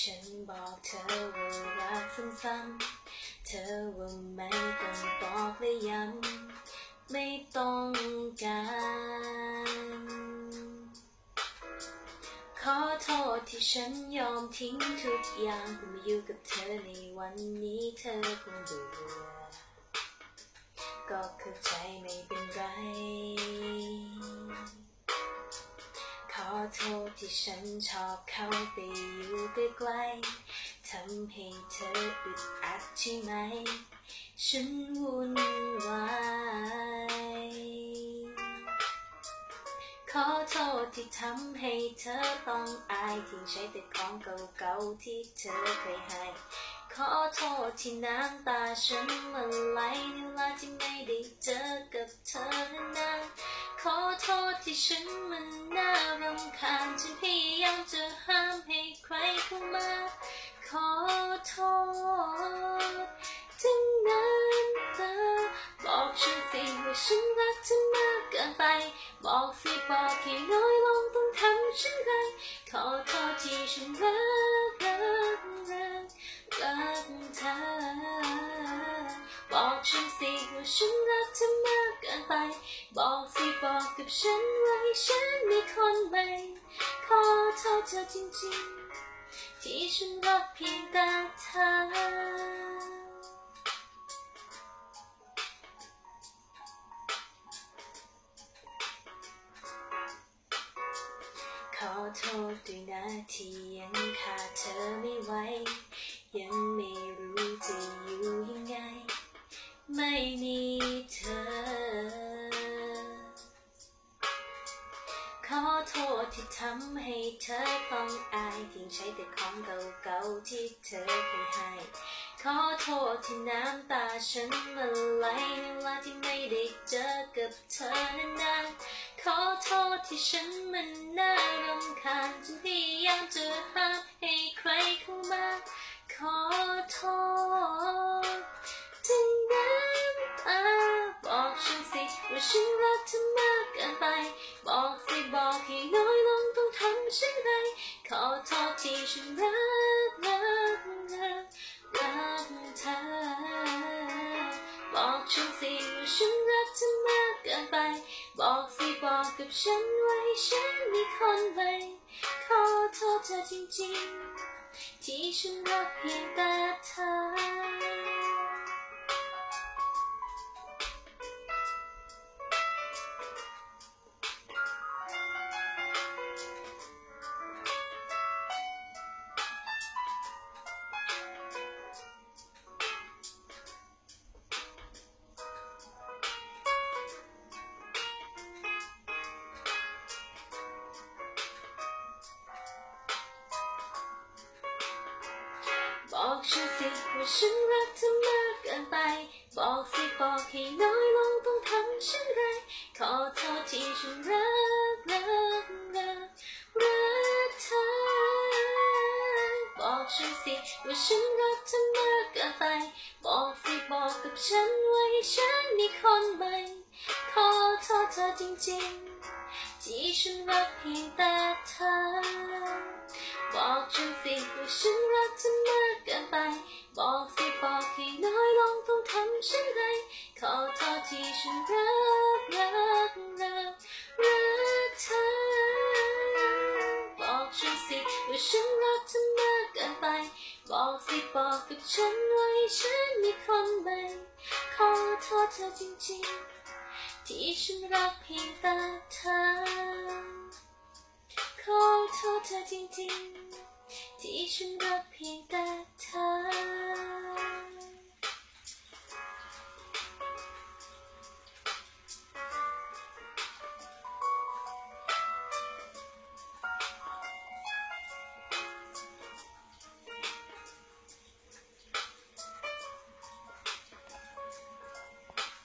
ฉันบอกเธอว่ารักซ้ำๆเธอว่าไม่ต้องบอกและย้ำไม่ต้องการ ขอโทษที่ฉันยอมทิ้งทุกอย่างเพื่อมาอยู่กับเธอในวันนี้เธอคงเบื่อก็เข้าใจไม่เป็นไร ที่ฉันชอบเข้าไปอยู่ใกล้ๆทำให้เธออึดอัดใช่ไหม ฉันวุ่นวายขอโทษที่ทำให้เธอต้องอายทิ้งใช้แต่ของเก่าๆที่เธอเคยให้ ขอโทษที่น้ำตาฉันมันไหลในเวลาที่ไม่ได้เจอกับเธอนานๆขอโทษที่ฉันมันน่ารำ ทษถึงน้ำตาบอกฉันสิว่าฉันรักเธอมากเกินไป บอกสิบอกให้น้อยลงต้องทำฉันไรขอโทษที่ฉันรักรักรักรักเธอบอกฉันสิว่าฉันรักเธอมากเกินไป บอกสิบอกกับฉันว่าให้ฉันมีคนใหม่ขอโทษเธอจริงๆ ฉันรักเพียงแต่เธอ ขอโทษด้วยนะที่ยังขาดเธอไม่ไหว ยังไม่รู้จะอยู่ อต้องอายทิ้งใช้แต่ของเก่าๆที่เธอเคยให้ ขอโทษที่น้ำตาฉันมันไหลในเวลาที่ไม่ได้เจอกับเธอนานๆ ขอโทษที่ฉันมันน่ารำคาญจนพยายามจะห้ามให้ใครเข้ามา ขอโทษถึงน้ำตาบอกฉันสิว่าฉันรักเธอมากเกินไป บอกสิบอกให้น้ ขอโทษที่ฉันรักรักรักรักเธอ บอกฉันสิว่าฉันรักเธอมากเกินไป บอกสิบอกกับฉันว่าให้ฉันมีคนใหม่ขอโทษเธอจริงๆ ที่ฉันรักเพียงแต่เธอ ฉันสิว่าฉันรักเธอมากเกินไป บอกสิบอกให้น้อยลงต้องทำฉันไร ขอโทษที่ฉันรักรักรักรักเธอ บอกฉันสิว่าฉันรักเธอมากเกินไป บอกสิบอกกับฉันว่าให้ฉันมีคนใหม่ ขอโทษเธอจริงๆ ที่ฉันรักเพียงแต่เธอ บอกฉันสิว่าฉันรักเธอมากเกินไป บอกสิบอกให้น้อยลงต้องทำฉันไรขอโทษที่ฉันรักรักรักรักเธอ บอกฉันสิว่าฉันรักเธอมากเกินไป บอกสิบอกกับฉันว่าให้ฉันมีคนใหม่ ขอโทษเธอจริงๆ ที่ฉันรักเพียงแต่เธอ ขอโทษเธอจริงๆ ที่ฉันรักเพียงแต่เธอ